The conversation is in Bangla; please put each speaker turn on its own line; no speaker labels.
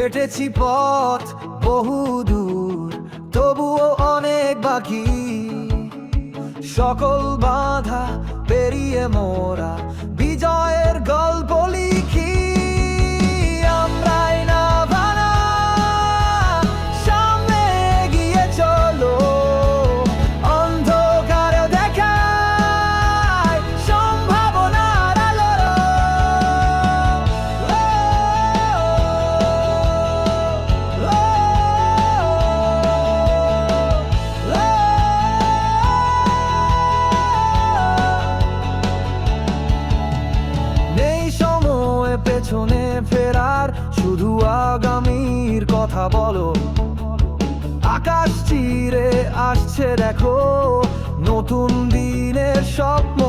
হেঁটেছি পথ বহু দূর তবুও অনেক বাকি। সকল বাধা পেরিয়ে মোরা বিজয়ের পেছনে ফেরার শুধু আগামীর কথা বলো। আকাশ চিরে আসছে দেখো নতুন দিনের স্বপ্ন